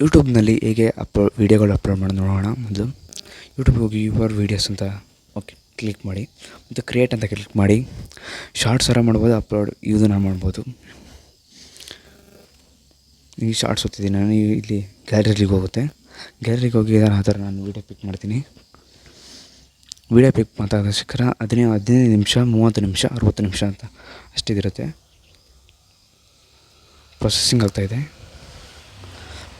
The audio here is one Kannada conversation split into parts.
ಯೂಟ್ಯೂಬ್ನಲ್ಲಿ ಹೇಗೆ ಅಪ್ಲೋ, ವೀಡಿಯೋಗಳು ಅಪ್ಲೋಡ್ ಮಾಡಿ ನೋಡೋಣ ಮೊದಲು. ಯೂಟ್ಯೂಬ್ ಹೋಗಿ ಯುವರ್ ವೀಡಿಯೋಸ್ ಅಂತ ಓಕೆ, ಕ್ಲಿಕ್ ಮಾಡಿ. ಮತ್ತು ಕ್ರಿಯೇಟ್ ಅಂತ ಕ್ಲಿಕ್ ಮಾಡಿ. ಶಾರ್ಟ್ಸ್ ಥರ ಮಾಡ್ಬೋದು, ಅಪ್ಲೋಡ್ ಇದನ್ನು ಮಾಡ್ಬೋದು. ಈ ಶಾರ್ಟ್ಸ್ ಓದ್ತಿದ್ದೀನಿ ನಾನು ಇಲ್ಲಿ ಗ್ಯಾಲರಿಗೆ ಹೋಗುತ್ತೆ. ಗ್ಯಾಲರಿಗೆ ಹೋಗಿ ಆ ಥರ ನಾನು ವೀಡಿಯೋ ಪಿಕ್ ಮಾಡ್ತೀನಿ. ವೀಡಿಯೋ ಪಿಕ್ ಮಾತಾಡಿದ ಶಿಖರ ಹದಿನೈದು ಹದಿನೈದು ನಿಮಿಷ, ಮೂವತ್ತು ನಿಮಿಷ, ಅರುವತ್ತು ನಿಮಿಷ ಅಂತ ಅಷ್ಟಿದಿರುತ್ತೆ. ಪ್ರೊಸೆಸಿಂಗ್ ಆಗ್ತಾಯಿದೆ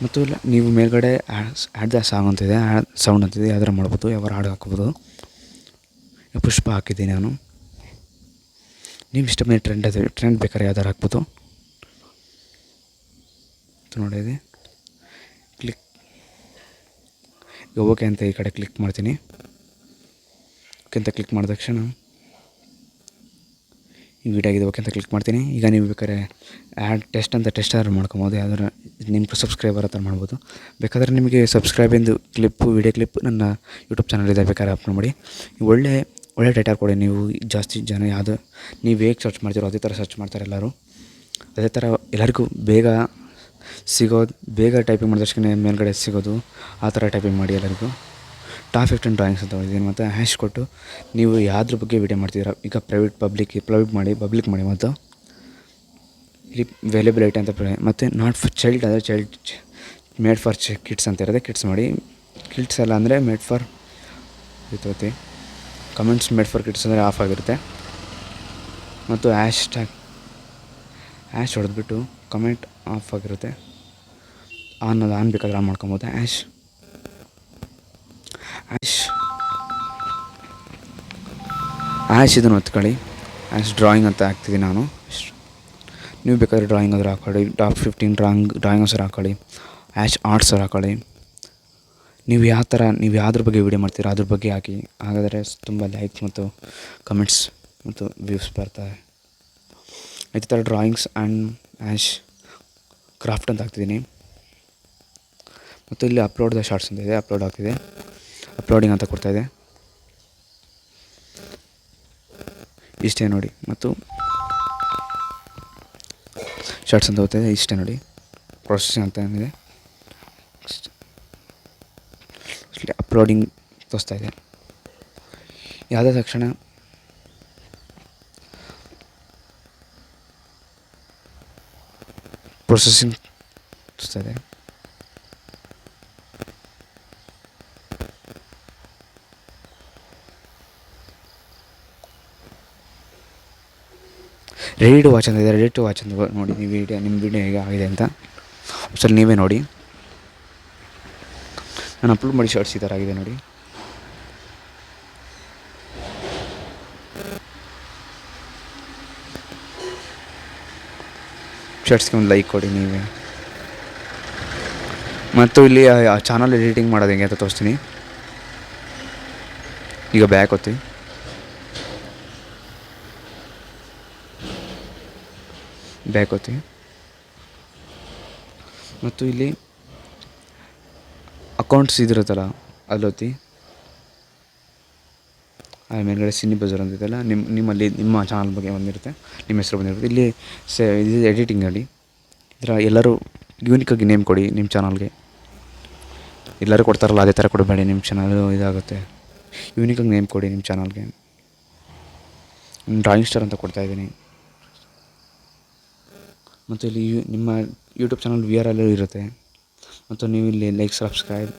ಮತ್ತು ಇಲ್ಲ, ನೀವು ಮೇಲ್ಗಡೆ ಆ್ಯಡ್ ದ ಸಾಂಗ್ ಅಂತಿದೆ ಆ್ಯಡ್ ಸೌಂಡ್ ಅಂತಿದೆ, ಯಾವ್ದಾರು ಮಾಡ್ಬೋದು, ಯಾವ್ದಾರು ಹಾಡು ಹಾಕ್ಬೋದು. ಪುಷ್ಪ ಹಾಕಿದ್ದೀನಿ ನಾನು. ನೀವು ಇಷ್ಟ ಮೇಲೆ ಟ್ರೆಂಡ್ ಅದೇ ಟ್ರೆಂಡ್ ಬೇಕಾದ್ರೆ ಯಾವ್ದಾರು ಹಾಕ್ಬೋದು. ನೋಡಿದೆ ಕ್ಲಿಕ್ ಓಕೆ ಅಂತ ಈ ಕಡೆ ಕ್ಲಿಕ್ ಮಾಡ್ತೀನಿ. ಓಕೆ ಅಂತ ಕ್ಲಿಕ್ ಮಾಡಿದ ತಕ್ಷಣ ಈ ವಿಡಿಯೋ ಅಂತ ಕ್ಲಿಕ್ ಮಾಡ್ತೀನಿ. ಈಗ ನೀವು ಬೇಕಾದ್ರೆ ಆ್ಯಡ್ ಟೆಸ್ಟ್ ಅಂತ ಟೆಸ್ಟ್ ಆದರೂ ಮಾಡ್ಕೊಬೋದು. ಯಾವ್ದಾರು ನಿಮ್ಮ ಸಬ್ಸ್ಕ್ರೈಬರ್ ಹತ್ರ ಮಾಡ್ಬೋದು. ಬೇಕಾದರೆ ನಿಮಗೆ ಸಬ್ಸ್ಕ್ರೈಬಿಂದು ಕ್ಲಿಪ್ಪು ವಿಡಿಯೋ ಕ್ಲಿಪ್ ನನ್ನ ಯೂಟ್ಯೂಬ್ ಚಾನಲ್ ಇದೆ, ಬೇಕಾದ್ರೆ ಅಪ್ಲೋಡ್ ಮಾಡಿ. ಒಳ್ಳೆ ಒಳ್ಳೆ ಟೈಟಲ್ ಕೊಡಿ. ನೀವು ಜಾಸ್ತಿ ಜನ ಯಾವುದು, ನೀವು ಹೇಗೆ ಸರ್ಚ್ ಮಾಡ್ತೀರೋ ಅದೇ ಥರ ಸರ್ಚ್ ಮಾಡ್ತಾರೆ ಎಲ್ಲರೂ. ಅದೇ ಥರ ಎಲ್ಲರಿಗೂ ಬೇಗ ಸಿಗೋದು, ಬೇಗ ಟೈಪಿಂಗ್ ಮಾಡಿದಷ್ಟೇ ಮೇಲ್ಗಡೆ ಸಿಗೋದು, ಆ ಥರ ಟೈಪಿಂಗ್ ಮಾಡಿ ಎಲ್ಲರಿಗೂ. ಟಾಪ್ ಫಿಫ್ಟೀನ್ ಡ್ರಾಯಿಂಗ್ಸ್ ಅಂತ ಹೊಡಿದ್ದೀನಿ ಮತ್ತು ಹ್ಯಾಶ್ ಕೊಟ್ಟು ನೀವು ಯಾವ್ದ್ರ ಬಗ್ಗೆ ವಿಡಿಯೋ ಮಾಡ್ತಿದ್ದೀರಾ? ಈಗ ಪ್ರೈವೇಟ್ ಪಬ್ಲಿಕ್ ಪ್ರೈವೇಟ್ ಮಾಡಿ ಪಬ್ಲಿಕ್ ಮಾಡಿ ಮತ್ತು ಇಲ್ಲಿ ವೆಲೇಬಿಲಿಟಿ ಅಂತ ಮತ್ತು ನಾಟ್ ಫಾರ್ ಚೈಲ್ಡ್ ಅಂದರೆ ಚೈಲ್ಡ್ ಮೇಡ್ ಫಾರ್ ಚ ಕಿಡ್ಸ್ ಅಂತ ಇರೋದೇ ಕಿಡ್ಸ್ ಮಾಡಿ. ಕಿಡ್ಸ್ ಎಲ್ಲ ಅಂದರೆ ಮೇಡ್ ಫಾರ್ ಇರ್ತೈತಿ. ಕಮೆಂಟ್ಸ್ ಮೇಡ್ ಫಾರ್ ಕಿಡ್ಸ್ ಅಂದರೆ ಆಫ್ ಆಗಿರುತ್ತೆ. ಮತ್ತು ಆ್ಯಶ್ ಟ್ಯಾಗ್ ಆ್ಯಶ್ ಹೊಡೆದ್ಬಿಟ್ಟು ಕಮೆಂಟ್ ಆಫ್ ಆಗಿರುತ್ತೆ. ಆನ್ ಅದು ಆನ್ ಬೇಕಾದ್ರೆ ಆನ್ ಮಾಡ್ಕೊಬೋದು. ಹ್ಯಾಶ್ ಹ್ಯಾಶ್ ಆಶ್ ಇದನ್ನು ಒತ್ಕೊಳ್ಳಿ ಆ್ಯಶ್ ಡ್ರಾಯಿಂಗ್ ಅಂತ ಹಾಕ್ತಿದ್ದೀನಿ ನಾನು. ನೀವು ಬೇಕಾದ್ರೆ ಡ್ರಾಯಿಂಗ್ ಅದ್ರ ಹಾಕೊಳ್ಳಿ ಟಾಪ್ ಫಿಫ್ಟೀನ್ ಡ್ರಾಯಿಂಗ್ ಡ್ರಾಯಿಂಗ್ ಹೆಸರು ಹಾಕೊಳ್ಳಿ ಆ್ಯಶ್ ಆರ್ಟ್ಸ್ ಹಾಕೊಳ್ಳಿ ನೀವು ಯಾವ ಥರ ನೀವು ಯಾವ್ದ್ರ ಬಗ್ಗೆ ವೀಡಿಯೋ ಮಾಡ್ತೀರೋ ಅದ್ರ ಬಗ್ಗೆ ಹಾಕಿ. ಹಾಗಾದರೆ ತುಂಬ ಲೈಕ್ಸ್ ಮತ್ತು ಕಮೆಂಟ್ಸ್ ಮತ್ತು ವ್ಯೂಸ್ ಬರ್ತಾರೆ ಇದೇ. ಥರ ಡ್ರಾಯಿಂಗ್ಸ್ ಆ್ಯಂಡ್ ಆ್ಯಶ್ ಕ್ರಾಫ್ಟ್ ಅಂತ ಹಾಕ್ತಿದ್ದೀನಿ ಮತ್ತು ಇಲ್ಲಿ ಅಪ್ಲೋಡ್ ದ ಶಾರ್ಟ್ಸ್ ಅಂತ ಇದೆ ಅಪ್ಲೋಡ್ ಆಗ್ತಿದೆ. ಅಪ್ಲೋಡಿಂಗ್ ಅಂತ ಕೊಡ್ತಾಯಿದೆ ಇಷ್ಟೇ ನೋಡಿ. ಮತ್ತು ಶಾರ್ಟ್ಸ್ ಅಂತ ಹೋಗ್ತಾಯಿದೆ ಇಷ್ಟೇ ನೋಡಿ. ಪ್ರೊಸೆಸಿಂಗ್ ಅಂತ ಏನಿದೆ. ಅಪ್ಲೋಡಿಂಗ್ ತೋರಿಸ್ತಾ ಇದೆ. ಯಾವುದೇ ತಕ್ಷಣ ಪ್ರೊಸೆಸಿಂಗ್ ತೋರಿಸ್ತಾ ಇದೆ. ರೆಡಿ ಟು ವಾಚ್ ಅಂತ ಇದೆ ರೆಡಿ ಟು ವಾಚ್ ಅಂತ ನೋಡಿ, ನೀವು ವಿಡಿಯೋ ನಿಮ್ಮ ವಿಡಿಯೋ ಹೇಗೆ ಆಗಿದೆ ಅಂತ. ಸಲ ನೀವೇ ನೋಡಿ. ನಾನು ಅಪ್ಲೋಡ್ ಮಾಡಿ ಶರ್ಟ್ಸ್ ಈ ಥರ ಆಗಿದೆ ನೋಡಿ. ಶರ್ಟ್ಸ್ಗೆ ಒಂದು ಲೈಕ್ ಕೊಡಿ ನೀವೇ. ಮತ್ತು ಇಲ್ಲಿ ಚಾನಲ್ ಎಡಿಟಿಂಗ್ ಮಾಡೋದು ಹೆಂಗೆ ಅಂತ ತೋರಿಸ್ತೀನಿ. ಈಗ ಬ್ಯಾಕ್ ಹೊತ್ತಿ ಬ್ಯಾಕ್ ಹೋತಿ ಮತ್ತು ಇಲ್ಲಿ ಅಕೌಂಟ್ಸ್ ಇದಿರುತ್ತಲ್ಲ, ಅಲ್ಲೋತಿ? ಆ ಮೇಲ್ಗಡೆ ಸಿನಿ ಬಜಾರ್ ಅಂತಿದೆಯಲ್ಲ ನಿಮ್ಮ ನಿಮ್ಮಲ್ಲಿ ನಿಮ್ಮ ಚಾನಲ್ ಬಗ್ಗೆ ಬಂದಿರುತ್ತೆ, ನಿಮ್ಮ ಹೆಸರು ಬಂದಿರುತ್ತೆ. ಇಲ್ಲಿ ಸೆ, ಇದು ಎಡಿಟಿಂಗ್ ಅಲ್ಲಿ, ಇದರ ಎಲ್ಲರೂ ಯೂನಿಕಾಗಿ ನೇಮ್ ಕೊಡಿ ನಿಮ್ಮ ಚಾನಲ್ಗೆ ಎಲ್ಲರೂ ಕೊಡ್ತಾರಲ್ಲ, ಅದೇ ಥರ ಕೊಡಬೇಡಿ ನಿಮ್ಮ ಚಾನಲ್ ಇದಾಗುತ್ತೆ. ಯೂನಿಕಾಗಿ ನೇಮ್ ಕೊಡಿ ನಿಮ್ಮ ಚಾನಲ್ಗೆ ಡ್ರಾಯಿಂಗ್ ಸ್ಟಾರ್ ಅಂತ ಕೊಡ್ತಾ ಇದ್ದೀನಿ. ಮತ್ತು ಇಲ್ಲಿ ಯು ನಿಮ್ಮ ಯೂಟ್ಯೂಬ್ ಚಾನಲ್ ವಿ ಆರ್ ಎಲ್ಲೂ ಇರುತ್ತೆ. ಮತ್ತು ನೀವು ಇಲ್ಲಿ ಲೈಕ್ ಸಬ್ಸ್ಕ್ರೈಬ್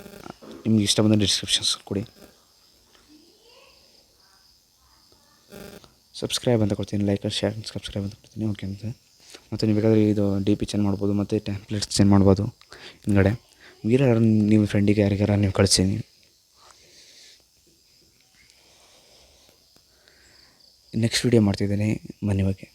ನಿಮ್ಗೆ ಇಷ್ಟ ಬಂದ ಡಿಸ್ಕ್ರಿಪ್ಷನ್ಸ್ ಕೊಡಿ. ಸಬ್ಸ್ಕ್ರೈಬ್ ಅಂತ ಕೊಡ್ತೀನಿ ಲೈಕ್ ಶೇರ್ ಸಬ್ಸ್ಕ್ರೈಬ್ ಅಂತ ಕೊಡ್ತೀನಿ ಓಕೆ ಅಂತ. ಮತ್ತು ನೀವು ಬೇಕಾದರೆ ಇದು ಡಿ ಪಿ ಚೇಂಜ್ ಮಾಡ್ಬೋದು, ಮತ್ತು ಟೆಂಪ್ಲೇಟ್ಸ್ ಚೇಂಜ್ ಮಾಡ್ಬೋದು ಹಿಂದ್ಗಡೆ. ವೀರ ನಿಮ್ಮ ಫ್ರೆಂಡಿಗೆ ಯಾರಿಗಾರ ನೀವು ಕಳಿಸ್ತೀನಿ. ನೆಕ್ಸ್ಟ್ ವೀಡಿಯೋ ಮಾಡ್ತಿದ್ದೀನಿ, ಮನೆ ಬಗ್ಗೆ.